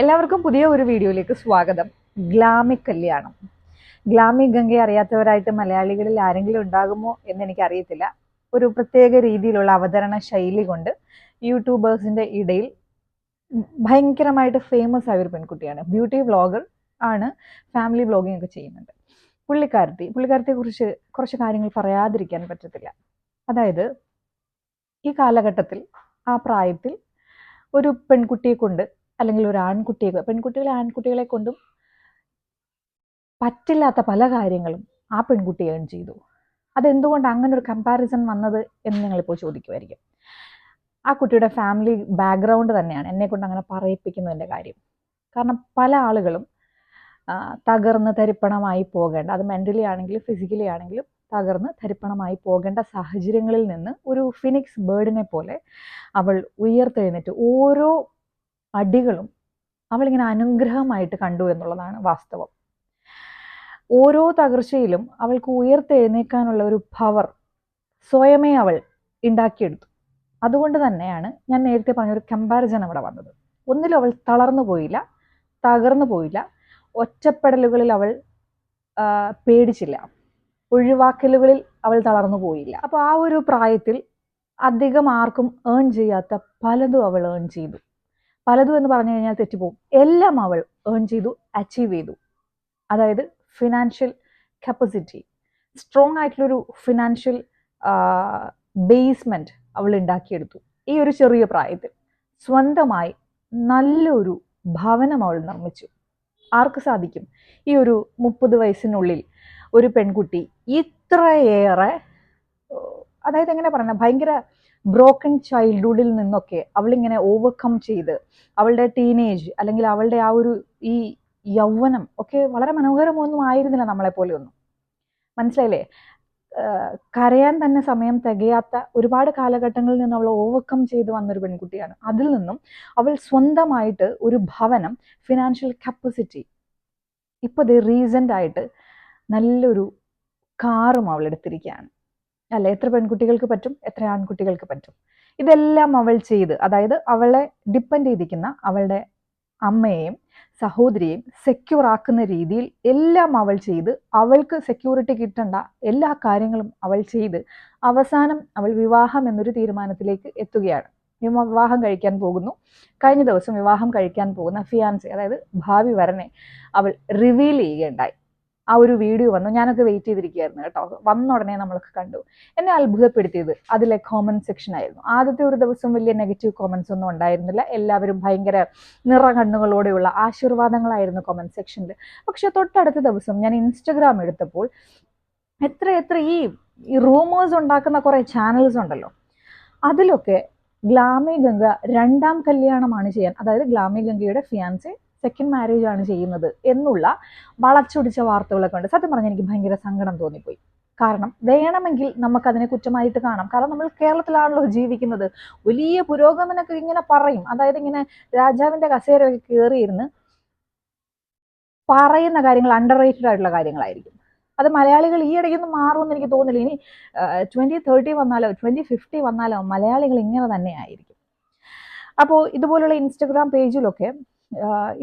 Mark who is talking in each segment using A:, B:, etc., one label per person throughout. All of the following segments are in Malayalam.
A: എല്ലാവർക്കും പുതിയ ഒരു വീഡിയോയിലേക്ക് സ്വാഗതം. ഗ്ലാമി കല്യാണം. ഗ്ലാമി ഗംഗയെ അറിയാത്തവരായിട്ട് മലയാളികളിൽ ആരെങ്കിലും ഉണ്ടാകുമോ എന്ന് എനിക്കറിയത്തില്ല. ഒരു പ്രത്യേക രീതിയിലുള്ള അവതരണ ശൈലി കൊണ്ട് യൂട്യൂബേഴ്സിന്റെ ഇടയിൽ ഭയങ്കരമായിട്ട് ഫേമസ് ആയ ഒരു പെൺകുട്ടിയാണ്. ബ്യൂട്ടി വ്ളോഗർ ആണ് ഫാമിലി വ്ളോഗിംഗ് ഒക്കെ ചെയ്യുന്നുണ്ട് പുള്ളിക്കാരത്തി കുറിച്ച് കുറച്ച് കാര്യങ്ങൾ പറയാതിരിക്കാൻ പറ്റത്തില്ല. അതായത് ഈ കാലഘട്ടത്തിൽ ആ പ്രായത്തിൽ ഒരു പെൺകുട്ടിയെ കൊണ്ട് അല്ലെങ്കിൽ ഒരു ആൺകുട്ടിയെ പെൺകുട്ടികളെ ആൺകുട്ടികളെ കൊണ്ടും പറ്റില്ലാത്ത പല കാര്യങ്ങളും ആ പെൺകുട്ടി ഏൺ ചെയ്തു. അതെന്തുകൊണ്ട് അങ്ങനെ ഒരു കമ്പാരിസൺ വന്നത് എന്ന് നിങ്ങളിപ്പോൾ ചോദിക്കുമായിരിക്കും. ആ കുട്ടിയുടെ ഫാമിലി ബാക്ക്ഗ്രൗണ്ട് തന്നെയാണ് എന്നെ കൊണ്ട് അങ്ങനെ പറയിപ്പിക്കുന്നതിന്റെ കാര്യം. കാരണം പല ആളുകളും തകർന്ന് തരിപ്പണമായി പോകേണ്ട അത് മെന്റലി ആണെങ്കിലും ഫിസിക്കലി ആണെങ്കിലും തകർന്ന് തരിപ്പണമായി പോകേണ്ട സാഹചര്യങ്ങളിൽ നിന്ന് ഒരു ഫിനിക്സ് ബേർഡിനെ പോലെ അവൾ ഉയർത്തെഴുന്നേറ്റ് ഓരോ അടികളും അവളിങ്ങനെ അനുഗ്രഹമായിട്ട് കണ്ടു എന്നുള്ളതാണ് വാസ്തവം. ഓരോ തകർച്ചയിലും അവൾക്ക് ഉയർത്തെഴുന്നേക്കാനുള്ള ഒരു പവർ സ്വയമേ അവൾ ഉണ്ടാക്കിയെടുത്തു. അതുകൊണ്ട് തന്നെയാണ് ഞാൻ നേരത്തെ പറഞ്ഞൊരു കമ്പാരിസൺ അവിടെ വന്നത്. ഒന്നിലും അവൾ തളർന്നു പോയില്ല തകർന്നു പോയില്ല ഒറ്റപ്പെടലുകളിൽ അവൾ പേടിച്ചില്ല ഒഴിവാക്കലുകളിൽ അവൾ തളർന്നു പോയില്ല. അപ്പോൾ ആ ഒരു പ്രായത്തിൽ അധികം ആർക്കും ഏൺ ചെയ്യാത്ത പലതും അവൾ ഏൺ ചെയ്തു. പലതും എന്ന് പറഞ്ഞു കഴിഞ്ഞാൽ തെറ്റിപ്പോവും. എല്ലാം അവൾ ഏൺ ചെയ്തു അച്ചീവ് ചെയ്തു. അതായത് ഫിനാൻഷ്യൽ കപ്പാസിറ്റി സ്ട്രോങ് ആയിട്ടുള്ളൊരു ഫിനാൻഷ്യൽ ബേസ്മെന്റ് അവൾ ഉണ്ടാക്കിയെടുത്തു. ഈ ഒരു ചെറിയ പ്രായത്തിൽ സ്വന്തമായി നല്ലൊരു ഭവനം അവൾ നിർമ്മിച്ചു. ആർക്ക് സാധിക്കും? ഈ ഒരു മുപ്പത് വയസ്സിനുള്ളിൽ ഒരു പെൺകുട്ടി ഇത്രയേറെ അതായത് എങ്ങനെ പറയുന്നത്? ഭയങ്കര ബ്രോക്കൺ ചൈൽഡ്ഹുഡിൽ നിന്നൊക്കെ അവളിങ്ങനെ ഓവർകം ചെയ്ത് അവളുടെ ടീനേജ് അല്ലെങ്കിൽ അവളുടെ ആ ഒരു ഈ യൗവനം ഒക്കെ വളരെ മനോഹരമൊന്നും ആയിരുന്നില്ല നമ്മളെ പോലെ ഒന്നും. മനസ്സിലായില്ലേ? കരയാൻ തന്നെ സമയം തികയാത്ത ഒരുപാട് കാലഘട്ടങ്ങളിൽ നിന്ന് അവൾ ഓവർകം ചെയ്ത് വന്നൊരു പെൺകുട്ടിയാണ്. അതിൽ നിന്നും അവൾ സ്വന്തമായിട്ട് ഒരു ഭവനം ഫിനാൻഷ്യൽ കപ്പാസിറ്റി ഇപ്പോൾ ദേ റീസെന്റ് ആയിട്ട് നല്ലൊരു കാറും അവൾ എടുത്തിരിക്കുകയാണ് അല്ല? എത്ര പെൺകുട്ടികൾക്ക് പറ്റും? എത്ര ആൺകുട്ടികൾക്ക് പറ്റും? ഇതെല്ലാം അവൾ ചെയ്ത് അതായത് അവളെ ഡിപ്പെൻഡ് ചെയ്തിരിക്കുന്ന അവളുടെ അമ്മയെയും സഹോദരിയെയും സെക്യൂർ ആക്കുന്ന രീതിയിൽ എല്ലാം അവൾ ചെയ്ത് അവൾക്ക് സെക്യൂരിറ്റി കിട്ടേണ്ട എല്ലാ കാര്യങ്ങളും അവൾ ചെയ്ത് അവസാനം അവൾ വിവാഹം എന്നൊരു തീരുമാനത്തിലേക്ക് എത്തുകയാണ്. വിവാഹം കഴിക്കാൻ പോകുന്നു. കഴിഞ്ഞ ദിവസം വിവാഹം കഴിക്കാൻ പോകുന്ന ഫിയാൻസി അതായത് ഭാവി വരനെ അവൾ റിവീൽ ചെയ്യുകയുണ്ടായി. ആ ഒരു വീഡിയോ വന്നു. ഞാനൊക്കെ വെയിറ്റ് ചെയ്തിരിക്കുകയായിരുന്നു കേട്ടോ. വന്ന ഉടനെ നമ്മളൊക്കെ കണ്ടു. എന്നെ അത്ഭുതപ്പെടുത്തിയത് അതിലെ കോമന്റ് സെക്ഷൻ ആയിരുന്നു. ആദ്യത്തെ ഒരു ദിവസം വലിയ നെഗറ്റീവ് കോമന്റ്സ് ഒന്നും ഉണ്ടായിരുന്നില്ല. എല്ലാവരും ഭയങ്കര നിറ കണ്ണുകളോടെയുള്ള ആശീർവാദങ്ങളായിരുന്നു കോമന്റ് സെക്ഷനിൽ പക്ഷെ തൊട്ടടുത്ത ദിവസം ഞാൻ ഇൻസ്റ്റഗ്രാം എടുത്തപ്പോൾ എത്ര എത്ര ഈ ഈ റൂമേഴ്സ് ഉണ്ടാക്കുന്ന കുറേ ചാനൽസ് ഉണ്ടല്ലോ. അതിലൊക്കെ ഗ്ലാമി ഗംഗ രണ്ടാം കല്യാണമാണ് ചെയ്യാൻ അതായത് ഗ്ലാമി ഗംഗയുടെ ഫിയാൻസെ സെക്കൻഡ് മാരേജ് ആണ് ചെയ്യുന്നത് എന്നുള്ള വളച്ചൊടിച്ച വാർത്തകളൊക്കെ ഉണ്ട്. സത്യം പറഞ്ഞാൽ എനിക്ക് ഭയങ്കര സങ്കടം തോന്നിപ്പോയി. കാരണം വേണമെങ്കിൽ നമുക്കതിനെ കുറ്റമായിട്ട് കാണാം. കാരണം നമ്മൾ കേരളത്തിലാണല്ലോ ജീവിക്കുന്നത്. വലിയ പുരോഗമനമൊക്കെ ഇങ്ങനെ പറയും. അതായത് ഇങ്ങനെ രാജാവിന്റെ കസേരയൊക്കെ കയറിയിരുന്ന് പറയുന്ന കാര്യങ്ങൾ അണ്ടർ റേറ്റഡ് ആയിട്ടുള്ള കാര്യങ്ങളായിരിക്കും. അത് മലയാളികൾ ഈ ഇടയ്ക്കൊന്നും മാറുമെന്ന് എനിക്ക് തോന്നില്ല ഇനി ട്വന്റി തേർട്ടി വന്നാലോ ട്വന്റി ഫിഫ്റ്റി വന്നാലോ മലയാളികൾ ഇങ്ങനെ തന്നെ ആയിരിക്കും അപ്പോൾ ഇതുപോലുള്ള ഇൻസ്റ്റഗ്രാം പേജിലൊക്കെ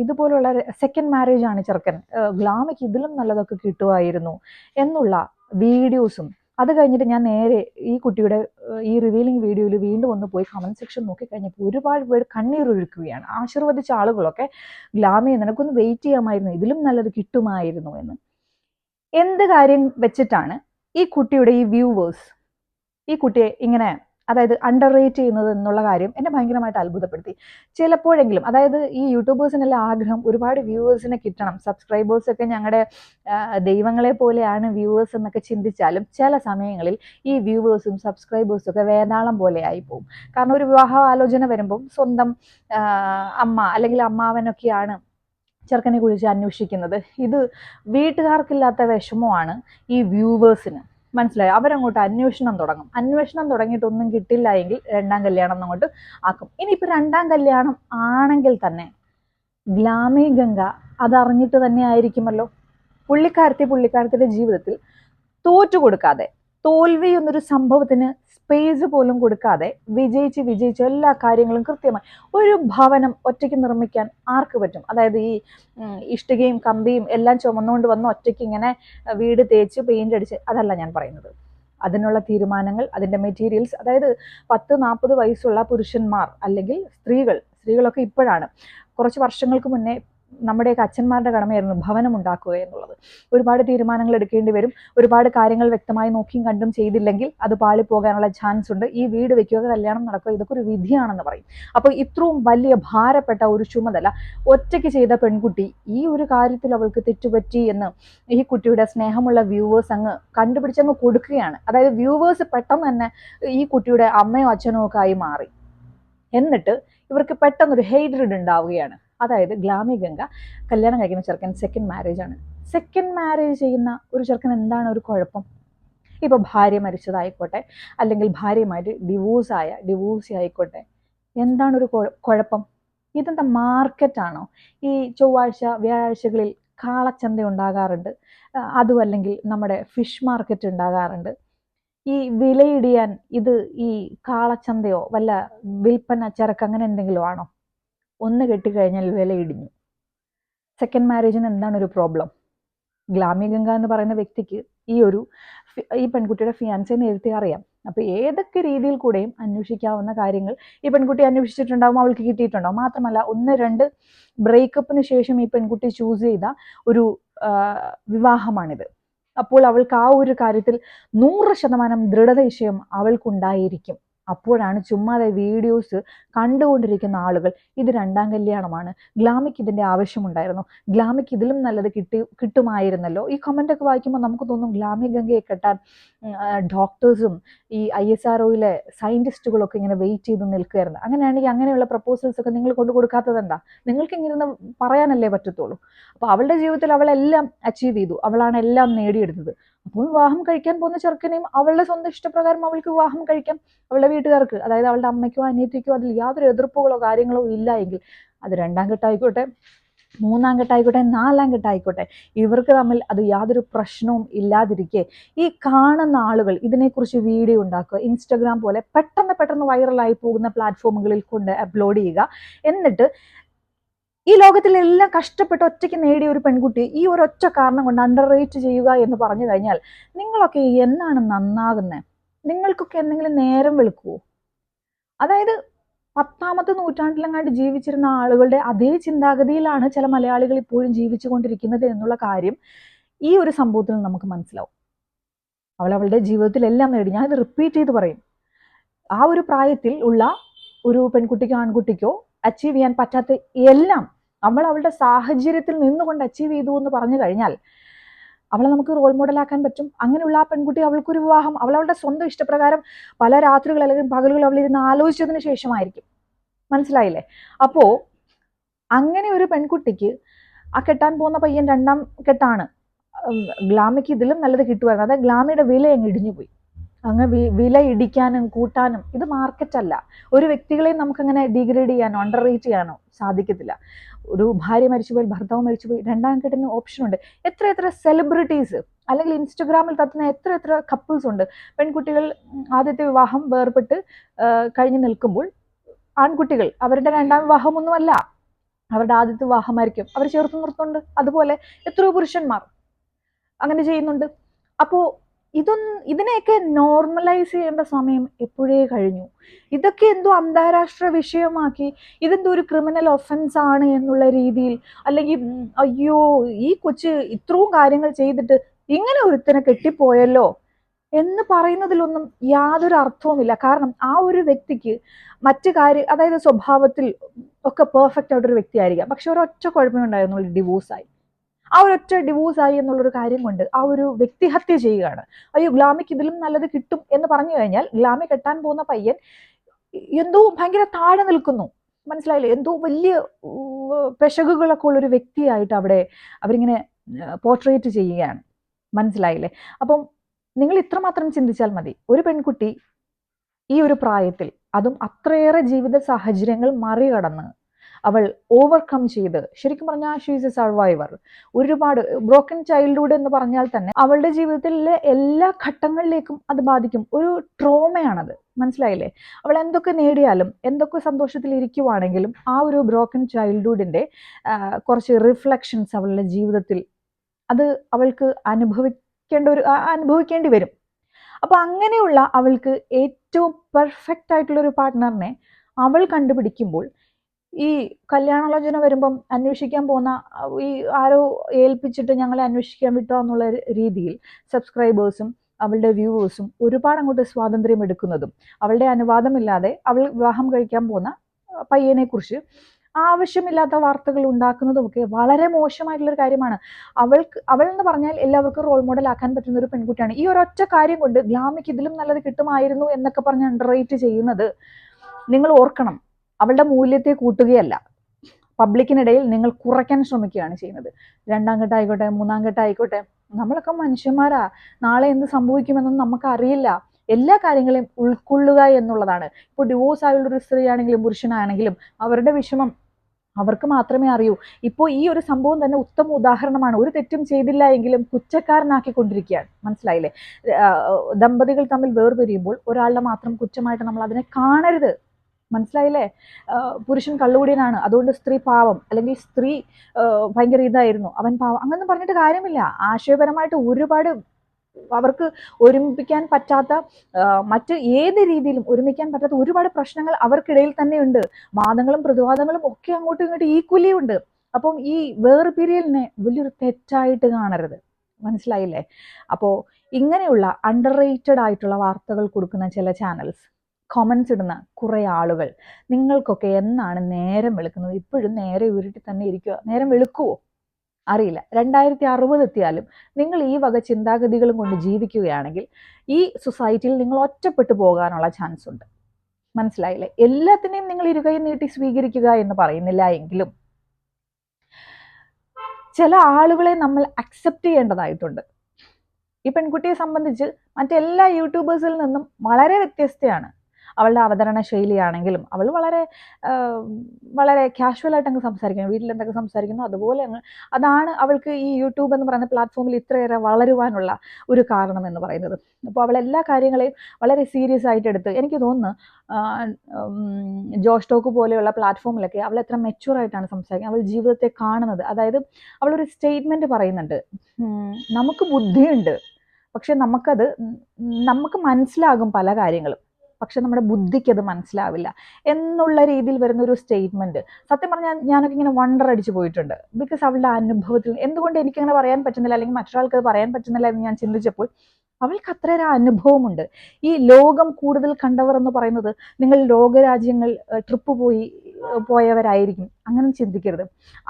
A: ഇതുപോലുള്ള സെക്കൻഡ് മാരേജ് ആണ് ചെറുക്കൻ. ഗ്ലാമയ്ക്ക് ഇതിലും നല്ലതൊക്കെ കിട്ടുമായിരുന്നു എന്നുള്ള വീഡിയോസും. അത് കഴിഞ്ഞിട്ട് ഞാൻ നേരെ ഈ കുട്ടിയുടെ ഈ റിവീലിംഗ് വീഡിയോയിൽ വീണ്ടും ഒന്ന് പോയി കമന്റ് സെക്ഷൻ നോക്കി കഴിഞ്ഞപ്പോൾ ഒരുപാട് പേര് കണ്ണീരൊഴുക്കുകയാണ് ആശീർവദിച്ച ആളുകളൊക്കെ ഗ്ലാമയെ നിനക്കൊന്ന് വെയിറ്റ് ചെയ്യാമായിരുന്നു. ഇതിലും നല്ലത് കിട്ടുമായിരുന്നു എന്ന്. എന്ത് കാര്യം വെച്ചിട്ടാണ് ഈ കുട്ടിയുടെ ഈ വ്യൂവേഴ്സ് ഈ കുട്ടിയെ ഇങ്ങനെ അതായത് അണ്ടർ റേറ്റ് ചെയ്യുന്നത് എന്നുള്ള കാര്യം എന്നെ ഭയങ്കരമായിട്ട് അത്ഭുതപ്പെടുത്തി. ചിലപ്പോഴെങ്കിലും അതായത് ഈ യൂട്യൂബേഴ്സിനെല്ലാം ആഗ്രഹം ഒരുപാട് വ്യൂവേഴ്സിനെ കിട്ടണം. സബ്സ്ക്രൈബേഴ്സൊക്കെ ഞങ്ങളുടെ ദൈവങ്ങളെ പോലെയാണ് വ്യൂവേഴ്സ് എന്നൊക്കെ ചിന്തിച്ചാലും ചില സമയങ്ങളിൽ ഈ വ്യൂവേഴ്സും സബ്സ്ക്രൈബേഴ്സും ഒക്കെ വേതാളം പോലെ പോകും കാരണം ഒരു വിവാഹ ആലോചന വരുമ്പം സ്വന്തം അമ്മ അല്ലെങ്കിൽ അമ്മാവനൊക്കെയാണ് ചെറുക്കനെ കുറിച്ച് അന്വേഷിക്കുന്നത്. ഇത് വീട്ടുകാർക്കില്ലാത്ത വിഷമമാണ് ഈ വ്യൂവേഴ്സിന് മനസ്സിലായി? അവരങ്ങോട്ട് അന്വേഷണം തുടങ്ങും. അന്വേഷണം തുടങ്ങിയിട്ടൊന്നും കിട്ടില്ല എങ്കിൽ രണ്ടാം കല്യാണം അങ്ങോട്ട് ആക്കും. ഇനിയിപ്പോൾ രണ്ടാം കല്യാണം ആണെങ്കിൽ തന്നെ ഗ്ലാമി ഗംഗ അതറിഞ്ഞിട്ട് തന്നെ ആയിരിക്കുമല്ലോ. പുള്ളിക്കാരത്തി പുള്ളിക്കാരത്തിന്റെ ജീവിതത്തിൽ തോറ്റു കൊടുക്കാതെ തോൽവി എന്നൊരു സംഭവത്തിന് സ്പേസ് പോലും കൊടുക്കാതെ വിജയിച്ച് വിജയിച്ച് എല്ലാ കാര്യങ്ങളും കൃത്യമായി ഒരു ഭവനം ഒറ്റയ്ക്ക് നിർമ്മിക്കാൻ ആർക്ക് പറ്റും? അതായത് ഈ ഇഷ്ടികയും കമ്പിയും എല്ലാം ചുമന്നുകൊണ്ട് വന്ന് ഒറ്റയ്ക്ക് ഇങ്ങനെ വീട് തേച്ച് പെയിന്റ് അടിച്ച് അതല്ല ഞാൻ പറയുന്നത്. അതിനുള്ള തീരുമാനങ്ങൾ അതിന്റെ മെറ്റീരിയൽസ് അതായത് പത്ത് നാൽപ്പത് വയസ്സുള്ള പുരുഷന്മാർ അല്ലെങ്കിൽ സ്ത്രീകൾ സ്ത്രീകളൊക്കെ ഇപ്പോഴാണ് കുറച്ച് വർഷങ്ങൾക്ക് മുന്നേ നമ്മുടെയൊക്കെ അച്ഛന്മാരുടെ കടമയായിരുന്നു ഭവനം ഉണ്ടാക്കുക എന്നുള്ളത്. ഒരുപാട് തീരുമാനങ്ങൾ എടുക്കേണ്ടി വരും. ഒരുപാട് കാര്യങ്ങൾ വ്യക്തമായി നോക്കിയും കണ്ടും ചെയ്തില്ലെങ്കിൽ അത് പാളിപ്പോകാനുള്ള ചാൻസ് ഉണ്ട്. ഈ വീട് വെക്കുക കല്യാണം നടക്കുക ഇതൊക്കെ ഒരു വിധിയാണെന്ന് പറയും. അപ്പോൾ ഇത്രയും വലിയ ഭാരപ്പെട്ട ഒരു ചുമതല ഒറ്റയ്ക്ക് ചെയ്ത പെൺകുട്ടി ഈ ഒരു കാര്യത്തിൽ അവൾക്ക് തെറ്റുപറ്റി എന്ന് ഈ കുട്ടിയുടെ സ്നേഹമുള്ള വ്യൂവേഴ്സ് അങ്ങ് കണ്ടുപിടിച്ചങ്ങ് കൊടുക്കുകയാണ്. അതായത് വ്യൂവേഴ്സ് പെട്ടെന്ന് തന്നെ ഈ കുട്ടിയുടെ അമ്മയോ അച്ഛനോ ഒക്കെ ആയി മാറി. എന്നിട്ട് ഇവർക്ക് പെട്ടെന്നൊരു ഹെയ്ഡ്രിഡ് ഉണ്ടാവുകയാണ്. അതായത് ഗ്ലാമി ഗംഗ കല്യാണം കഴിക്കുന്ന ചെറുക്കൻ സെക്കൻഡ് മാരേജ് ആണ്. സെക്കൻഡ് മാരേജ് ചെയ്യുന്ന ഒരു ചെറുക്കൻ എന്താണ് ഒരു കുഴപ്പം? ഇപ്പോൾ ഭാര്യ മരിച്ചതായിക്കോട്ടെ അല്ലെങ്കിൽ ഭാര്യയുമായിട്ട് ഡിവോഴ്സ് ആയ ഡിവോഴ്സ് ആയിക്കോട്ടെ എന്താണ് ഒരു കുഴപ്പം? ഇതെന്താ മാർക്കറ്റാണോ ഈ ചൊവ്വാഴ്ച വ്യാഴാഴ്ചകളിൽ കാളച്ചന്ത ഉണ്ടാകാറുണ്ട് അതും അല്ലെങ്കിൽ നമ്മുടെ ഫിഷ് മാർക്കറ്റ് ഉണ്ടാകാറുണ്ട്. ഈ വിലയിടിയാൻ ഇത് ഈ കാളച്ചന്തയോ വല്ല വിൽപ്പന ചരക്ക് അങ്ങനെ എന്തെങ്കിലും ആണോ ഒന്ന് കെട്ടിക്കഴിഞ്ഞാൽ വില ഇടിഞ്ഞു. സെക്കൻഡ് മാരേജിന് എന്താണ് ഒരു പ്രോബ്ലം ഗ്ലാമി ഗംഗ എന്ന് പറയുന്ന വ്യക്തിക്ക് ഈ ഒരു ഈ പെൺകുട്ടിയുടെ ഫിയാൻസെ നേരത്തെ അറിയാം. അപ്പോൾ ഏതൊക്കെ രീതിയിൽ കൂടെയും അന്വേഷിക്കാവുന്ന കാര്യങ്ങൾ ഈ പെൺകുട്ടി അന്വേഷിച്ചിട്ടുണ്ടാവും അവൾക്ക് കിട്ടിയിട്ടുണ്ടാവും മാത്രമല്ല ഒന്ന് രണ്ട് ബ്രേക്കപ്പിന് ശേഷം ഈ പെൺകുട്ടി ചൂസ് ചെയ്ത ഒരു വിവാഹമാണിത്. അപ്പോൾ അവൾക്ക് ആ ഒരു കാര്യത്തിൽ നൂറ് ശതമാനം ദൃഢനിശ്ചയം അവൾക്കുണ്ടായിരിക്കും. അപ്പോഴാണ് ചുമ്മാതെ വീഡിയോസ് കണ്ടുകൊണ്ടിരിക്കുന്ന ആളുകൾ ഇത് രണ്ടാം കല്യാണമാണ്. ഗ്ലാമിക്ക് ഇതിന്റെ ആവശ്യമുണ്ടായിരുന്നു. ഗ്ലാമിക്ക് ഇതിലും നല്ലത് കിട്ടി കിട്ടുമായിരുന്നല്ലോ. ഈ കമന്റൊക്കെ വായിക്കുമ്പോൾ നമുക്ക് തോന്നും ഗ്ലാമി ഗംഗയെ കെട്ടാൻ ഡോക്ടേഴ്സും ഈ ഐ എസ് ആർ ഒയിലെ സയന്റിസ്റ്റുകളൊക്കെ ഇങ്ങനെ വെയിറ്റ് ചെയ്ത് നിൽക്കുകയായിരുന്നു. അങ്ങനെയാണെങ്കിൽ അങ്ങനെയുള്ള പ്രപ്പോസൽസ് ഒക്കെ നിങ്ങൾ കൊണ്ടു കൊടുക്കാത്തത് എന്താ? നിങ്ങൾക്ക് ഇങ്ങനെ പറയാനല്ലേ പറ്റത്തുള്ളൂ. അപ്പോൾ അവളുടെ ജീവിതത്തിൽ അവളെല്ലാം അച്ചീവ് ചെയ്തു. അവളാണ് എല്ലാം നേടിയെടുത്തത്. അപ്പോൾ വിവാഹം കഴിക്കാൻ പോകുന്ന ചെറുക്കനെയും അവളുടെ സ്വന്തം ഇഷ്ടപ്രകാരം അവൾക്ക് വിവാഹം കഴിക്കാം. അവളുടെ വീട്ടുകാർക്ക് അതായത് അവളുടെ അമ്മയ്ക്കോ അനിയത്തിക്കോ അതിൽ യാതൊരു എതിർപ്പുകളോ കാര്യങ്ങളോ ഇല്ല എങ്കിൽ അത് രണ്ടാം ഘട്ടമായിക്കോട്ടെ മൂന്നാം ഘട്ടമായിക്കോട്ടെ നാലാം ഘട്ടമായിക്കോട്ടെ ഇവർക്ക് തമ്മിൽ അത് യാതൊരു പ്രശ്നവും ഇല്ലാതിരിക്കെ. ഈ കാണുന്ന ആളുകൾ ഇതിനെക്കുറിച്ച് വീഡിയോ ഉണ്ടാക്കുക ഇൻസ്റ്റഗ്രാം പോലെ പെട്ടെന്ന് പെട്ടെന്ന് വൈറലായി പോകുന്ന പ്ലാറ്റ്ഫോമുകളിൽ കൊണ്ട് അപ്ലോഡ് ചെയ്യുക. എന്നിട്ട് ഈ ലോകത്തിലെല്ലാം കഷ്ടപ്പെട്ട് ഒറ്റയ്ക്ക് നേടിയ ഒരു പെൺകുട്ടി ഈ ഒരു ഒറ്റ കാരണം കൊണ്ട് അണ്ടർ റേറ്റ് ചെയ്യുക എന്ന് പറഞ്ഞു കഴിഞ്ഞാൽ നിങ്ങളൊക്കെ എന്നാണ് നന്നാകുന്നത് നിങ്ങൾക്കൊക്കെ എന്തെങ്കിലും നേരം വെളുക്കുവോ? അതായത് പത്താമത്തെ നൂറ്റാണ്ടിലെങ്ങാണ്ട് ജീവിച്ചിരുന്ന ആളുകളുടെ അതേ ചിന്താഗതിയിലാണ് ചില മലയാളികൾ ഇപ്പോഴും ജീവിച്ചു കൊണ്ടിരിക്കുന്നത് എന്നുള്ള കാര്യം ഈ ഒരു സംഭവത്തിൽ നമുക്ക് മനസ്സിലാവും. അവൾ അവളുടെ ജീവിതത്തിലെല്ലാം നേടി. ഞാൻ ഇത് റിപ്പീറ്റ് ചെയ്ത് പറയും. ആ ഒരു പ്രായത്തിൽ ഉള്ള ഒരു പെൺകുട്ടിക്കോ ആൺകുട്ടിക്കോ അച്ചീവ് ചെയ്യാൻ പറ്റാത്ത എല്ലാം നമ്മൾ അവളുടെ സാഹചര്യത്തിൽ നിന്നുകൊണ്ട് അച്ചീവ് ചെയ്തു എന്ന് പറഞ്ഞു കഴിഞ്ഞാൽ അവളെ നമുക്ക് റോൾ മോഡലാക്കാൻ പറ്റും. അങ്ങനെയുള്ള ആ പെൺകുട്ടി അവൾക്കൊരു വിവാഹം അവൾ അവളുടെ സ്വന്തം ഇഷ്ടപ്രകാരം പല രാത്രികൾ അല്ലെങ്കിൽ പകലുകൾ അവൾ ഇരുന്ന് ആലോചിച്ചതിന് ശേഷമായിരിക്കും. മനസ്സിലായില്ലേ? അപ്പോൾ അങ്ങനെ ഒരു പെൺകുട്ടിക്ക് ആ കെട്ടാൻ പോകുന്ന പയ്യൻ രണ്ടാം കെട്ടാണ്. ഗ്ലാമയ്ക്ക് ഇതിലും നല്ലത് കിട്ടുമായിരുന്നു. അതായത് ഗ്ലാമിയുടെ വില അങ്ങ് ഇടിഞ്ഞു പോയി അങ്ങ് വില ഇടിക്കാനും കൂട്ടാനും ഇത് മാർക്കറ്റ് അല്ല. ഒരു വ്യക്തികളെയും നമുക്കങ്ങനെ ഡിഗ്രേഡ് ചെയ്യാനോ അണ്ടർ റേറ്റ് ചെയ്യാനോ സാധിക്കത്തില്ല. ഒരു ഭാര്യ മരിച്ചുപോയി ഭർത്താവ് മരിച്ചുപോയി രണ്ടാം കെട്ടിന് ഓപ്ഷൻ ഉണ്ട്. എത്ര എത്ര സെലിബ്രിറ്റീസ് അല്ലെങ്കിൽ ഇൻസ്റ്റഗ്രാമിൽ തത്തുന്ന എത്ര എത്ര കപ്പിൾസ് ഉണ്ട്. പെൺകുട്ടികൾ ആദ്യത്തെ വിവാഹം വേർപെട്ട് കഴിഞ്ഞു നിൽക്കുമ്പോൾ ആൺകുട്ടികൾ അവരുടെ രണ്ടാം വിവാഹമൊന്നുമല്ല. അവരുടെ ആദ്യത്തെ വിവാഹമായിരിക്കും. അവർ ചേർത്ത് നിർത്തുന്നുണ്ട്. അതുപോലെ എത്രയോ പുരുഷന്മാർ അങ്ങനെ ചെയ്യുന്നുണ്ട്. അപ്പോൾ ഇതൊന്നും ഇതിനെയൊക്കെ നോർമലൈസ് ചെയ്യേണ്ട സമയം എപ്പോഴേ കഴിഞ്ഞു? ഇതൊക്കെ എന്തോ അന്താരാഷ്ട്ര വിഷയമാക്കി ഇതെന്തോ ഒരു ക്രിമിനൽ ഒഫൻസ് ആണ് എന്നുള്ള രീതിയിൽ അല്ലെങ്കിൽ അയ്യോ ഈ കൊച്ച് ഇത്രയും കാര്യങ്ങൾ ചെയ്തിട്ട് ഇങ്ങനെ ഒരുത്തനെ കെട്ടിപ്പോയല്ലോ എന്ന് പറയുന്നതിലൊന്നും യാതൊരു അർത്ഥവുമില്ല. കാരണം ആ ഒരു വ്യക്തിക്ക് മറ്റു കാര്യം അതായത് സ്വഭാവത്തിൽ ഒക്കെ പെർഫെക്റ്റ് ആയിട്ടൊരു വ്യക്തിയായിരിക്കാം. പക്ഷെ ഒരൊറ്റ കുഴപ്പമേ ഉണ്ടായിരുന്നു ഡിവോഴ്സായി ആ ഒരൊറ്റ ഡിവോഴ്സ് ആയി എന്നുള്ളൊരു കാര്യം കൊണ്ട് ആ ഒരു വ്യക്തിഹത്യ ചെയ്യുകയാണ്. അയ്യോ ഗ്ലാമിക്ക് ഇതിലും നല്ലത് കിട്ടും എന്ന് പറഞ്ഞു കഴിഞ്ഞാൽ ഗ്ലാമി കെട്ടാൻ പോകുന്ന പയ്യൻ എന്തോ ഭയങ്കര താഴെ നിൽക്കുന്നു. മനസ്സിലായില്ലേ? എന്തോ വലിയ പെശകുകളൊക്കെ ഉള്ളൊരു വ്യക്തിയായിട്ട് അവിടെ അവരിങ്ങനെ പോർട്രേറ്റ് ചെയ്യുകയാണ്. മനസ്സിലായില്ലേ? അപ്പം നിങ്ങൾ ഇത്രമാത്രം ചിന്തിച്ചാൽ മതി. ഒരു പെൺകുട്ടി ഈ ഒരു പ്രായത്തിൽ അതും അത്രയേറെ ജീവിത സാഹചര്യങ്ങൾ മറികടന്ന് അവൾ ഓവർകം ചെയ്ത്. ശരിക്കും പറഞ്ഞാൽ ഷീ ഈസ് എ സർവൈവർ ഒരുപാട് ബ്രോക്കൺ ചൈൽഡ്ഹുഡ് എന്ന് പറഞ്ഞാൽ തന്നെ അവളുടെ ജീവിതത്തിലെ എല്ലാ ഘട്ടങ്ങളിലേക്കും അത് ബാധിക്കും. ഒരു ട്രോമയാണത്. മനസ്സിലായില്ലേ? അവൾ എന്തൊക്കെ നേടിയാലും എന്തൊക്കെ സന്തോഷത്തിൽ ഇരിക്കുവാണെങ്കിലും ആ ഒരു ബ്രോക്കൺ ചൈൽഡ്ഹുഡിന്റെ കുറച്ച് റിഫ്ലക്ഷൻസ് അവളുടെ ജീവിതത്തിൽ അത് അവൾക്ക് അനുഭവിക്കേണ്ട ഒരു അനുഭവിക്കേണ്ടി വരും. അപ്പോൾ അങ്ങനെയുള്ള അവൾക്ക് ഏറ്റവും പെർഫെക്റ്റ് ആയിട്ടുള്ള ഒരു പാർട്ട്ണറിനെ അവൾ കണ്ടുപിടിക്കുമ്പോൾ ഈ കല്യാണാലോചന വരുമ്പം അന്വേഷിക്കാൻ പോകുന്ന ഈ ആരോ ഏൽപ്പിച്ചിട്ട് ഞങ്ങളെ അന്വേഷിക്കാൻ വിട്ടോ എന്നുള്ള രീതിയിൽ സബ്സ്ക്രൈബേഴ്സും അവളുടെ വ്യൂവേഴ്സും ഒരുപാട് അങ്ങോട്ട് സ്വാതന്ത്ര്യം എടുക്കുന്നതും അവളുടെ അനുവാദമില്ലാതെ അവൾ വിവാഹം കഴിക്കാൻ പോകുന്ന പയ്യനെക്കുറിച്ച് ആവശ്യമില്ലാത്ത വാർത്തകൾ ഉണ്ടാക്കുന്നതും ഒക്കെ വളരെ മോശമായിട്ടുള്ളൊരു കാര്യമാണ്. അവൾക്ക് അവൾ എന്ന് പറഞ്ഞാൽ എല്ലാവർക്കും റോൾ മോഡൽ ആക്കാൻ പറ്റുന്ന ഒരു പെൺകുട്ടിയാണ്. ഈ ഒരൊറ്റ കാര്യം കൊണ്ട് ഗ്ലാമിക്ക് ഇതിലും നല്ലത് കിട്ടുമായിരുന്നു എന്നൊക്കെ പറഞ്ഞ് അണ്ടർറേറ്റ് ചെയ്യുന്നത് നിങ്ങൾ ഓർക്കണം. അവളുടെ മൂല്യത്തെ കൂട്ടുകയല്ല. പബ്ലിക്കിനിടയിൽ നിങ്ങൾ കുറയ്ക്കാൻ ശ്രമിക്കുകയാണ് ചെയ്യുന്നത്. രണ്ടാം ഘട്ടം ആയിക്കോട്ടെ മൂന്നാം ഘട്ടം ആയിക്കോട്ടെ നമ്മളൊക്കെ മനുഷ്യന്മാരാ. നാളെ എന്ത് സംഭവിക്കുമെന്നൊന്നും നമുക്കറിയില്ല. എല്ലാ കാര്യങ്ങളെയും ഉൾക്കൊള്ളുക എന്നുള്ളതാണ്. ഇപ്പോൾ ഡിവോഴ്സ് ആയുള്ള ഒരു സ്ത്രീ ആണെങ്കിലും പുരുഷനാണെങ്കിലും അവരുടെ വിഷമം അവർക്ക് മാത്രമേ അറിയൂ. ഇപ്പോൾ ഈ ഒരു സംഭവം തന്നെ ഉത്തമ ഉദാഹരണമാണ്. ഒരു തെറ്റും ചെയ്തില്ല എങ്കിലും കുറ്റക്കാരനാക്കിക്കൊണ്ടിരിക്കുകയാണ്. മനസ്സിലായില്ലേ? ദമ്പതികൾ തമ്മിൽ വേർപിരിയുമ്പോൾ ഒരാളുടെ മാത്രം കുറ്റമായിട്ട് നമ്മൾ അതിനെ കാണരുത്. മനസ്സിലായില്ലേ? പുരുഷൻ കള്ളുകൂടിയനാണ്. അതുകൊണ്ട് സ്ത്രീ പാവം. അല്ലെങ്കിൽ സ്ത്രീ ഭയങ്കര ഇതായിരുന്നു. അവൻ പാവം. അങ്ങനൊന്നും പറഞ്ഞിട്ട് കാര്യമില്ല. ആശയപരമായിട്ട് ഒരുപാട് അവർക്ക് ഒരുമിപ്പിക്കാൻ പറ്റാത്ത മറ്റ് ഏത് രീതിയിലും ഒരുമിക്കാൻ പറ്റാത്ത ഒരുപാട് പ്രശ്നങ്ങൾ അവർക്കിടയിൽ തന്നെയുണ്ട്. വാദങ്ങളും പ്രതിവാദങ്ങളും ഒക്കെ അങ്ങോട്ടും ഇങ്ങോട്ടും ഈക്വലി ഉണ്ട്. അപ്പം ഈ വേർപിരിയലിനെ വലിയൊരു തെറ്റായിട്ട് കാണരുത്. മനസ്സിലായില്ലേ? അപ്പോൾ ഇങ്ങനെയുള്ള അണ്ടർ റേറ്റഡ് ആയിട്ടുള്ള വാർത്തകൾ കൊടുക്കുന്ന ചില ചാനൽസ് കൊമൻസ് ഇടുന്ന കുറേ ആളുകൾ. നിങ്ങൾക്കൊക്കെ എന്നാണ് നേരം വെളുക്കുന്നത്? ഇപ്പോഴും നേരെ ഉരുട്ടി തന്നെ ഇരിക്കുക നേരം വെളുക്കുവോ? അറിയില്ല. രണ്ടായിരത്തി അറുപത് എത്തിയാലും നിങ്ങൾ ഈ വക ചിന്താഗതികളും കൊണ്ട് ജീവിക്കുകയാണെങ്കിൽ ഈ സൊസൈറ്റിയിൽ നിങ്ങൾ ഒറ്റപ്പെട്ടു പോകാനുള്ള ചാൻസ് ഉണ്ട്. മനസ്സിലായില്ലേ? എല്ലാത്തിനെയും നിങ്ങൾ ഇരുകൈ നീട്ടി സ്വീകരിക്കുക എന്ന് പറയുന്നില്ല എങ്കിലും ചില ആളുകളെ നമ്മൾ അക്സെപ്റ്റ് ചെയ്യേണ്ടതായിട്ടുണ്ട്. ഈ പെൺകുട്ടിയെ സംബന്ധിച്ച് മറ്റെല്ലാ യൂട്യൂബേഴ്സിൽ നിന്നും വളരെ വ്യത്യസ്തയാണ്. അവളുടെ അവതരണ ശൈലിയാണെങ്കിലും അവൾ വളരെ വളരെ കാഷ്വൽ ആയിട്ട് അങ്ങ് സംസാരിക്കണം വീട്ടിൽ എന്തൊക്കെ സംസാരിക്കുന്നു അതുപോലെ അങ്ങ് അതാണ് അവൾക്ക് ഈ യൂട്യൂബ് എന്ന് പറയുന്ന പ്ലാറ്റ്ഫോമിൽ ഇത്രയേറെ വളരുവാനുള്ള ഒരു കാരണം എന്ന് പറയുന്നത്. അപ്പോൾ അവൾ എല്ലാ കാര്യങ്ങളെയും വളരെ സീരിയസ് ആയിട്ട് എടുത്ത് എനിക്ക് തോന്നുന്നു ജോഷ് ടോക്ക് പോലെയുള്ള പ്ലാറ്റ്ഫോമിലൊക്കെ അവൾ എത്ര മെച്യൂർ ആയിട്ടാണ് സംസാരിക്കുന്നത്. അവൾ ജീവിതത്തെ കാണുന്നത്. അതായത് അവളൊരു സ്റ്റേറ്റ്മെന്റ് പറയുന്നുണ്ട്. നമുക്ക് ബുദ്ധിയുണ്ട്. പക്ഷെ നമുക്കത് നമുക്ക് മനസ്സിലാകും പല കാര്യങ്ങളും. പക്ഷെ നമ്മുടെ ബുദ്ധിക്ക് അത് മനസ്സിലാവില്ല എന്നുള്ള രീതിയിൽ വരുന്ന ഒരു സ്റ്റേറ്റ്മെന്റ് സത്യം പറഞ്ഞാൽ ഞാനൊക്കെ ഇങ്ങനെ വണ്ടർ അടിച്ചു പോയിട്ടുണ്ട്. ബിക്കോസ് അവളുടെ അനുഭവത്തിൽ എന്തുകൊണ്ട് എനിക്കങ്ങനെ പറയാൻ പറ്റുന്നില്ല അല്ലെങ്കിൽ മറ്റൊരാൾക്ക് അത് പറയാൻ പറ്റുന്നില്ല എന്ന് ഞാൻ ചിന്തിച്ചപ്പോൾ അവൾക്ക് അത്രയൊരു അനുഭവമുണ്ട്. ഈ ലോകം കൂടുതൽ കണ്ടവർ എന്ന് പറയുന്നത് നിങ്ങൾ ലോകരാജ്യങ്ങൾ ട്രിപ്പ് പോയി പോയവരായിരിക്കും. അങ്ങനെ ചിന്തിക്കരുത്.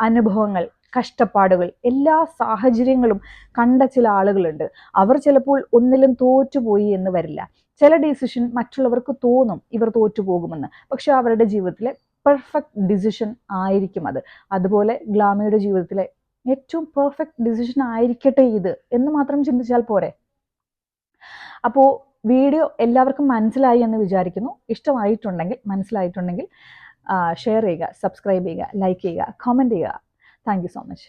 A: അനുഭവങ്ങൾ കഷ്ടപ്പാടുകൾ എല്ലാ സാഹചര്യങ്ങളും കണ്ട ചില ആളുകളുണ്ട്. അവർ ചിലപ്പോൾ ഒന്നിലും തോറ്റുപോയി എന്ന് വരില്ല. ചില ഡിസിഷൻ മറ്റുള്ളവർക്ക് തോന്നും ഇവർ തോറ്റുപോകുമെന്ന്. പക്ഷെ അവരുടെ ജീവിതത്തിലെ പെർഫെക്റ്റ് ഡിസിഷൻ ആയിരിക്കും അത്. അതുപോലെ ഗ്ലാമയുടെ ജീവിതത്തിലെ ഏറ്റവും പെർഫെക്റ്റ് ഡിസിഷൻ ആയിരിക്കട്ടെ ഇത് എന്ന് മാത്രം ചിന്തിച്ചാൽ പോരെ. അപ്പോൾ വീഡിയോ എല്ലാവർക്കും മനസ്സിലായി എന്ന് വിചാരിക്കുന്നു. ഇഷ്ടമായിട്ടുണ്ടെങ്കിൽ മനസ്സിലായിട്ടുണ്ടെങ്കിൽ ഷെയർ ചെയ്യുക സബ്സ്ക്രൈബ് ചെയ്യുക ലൈക്ക് ചെയ്യുക കമന്റ് ചെയ്യുക. Thank you so much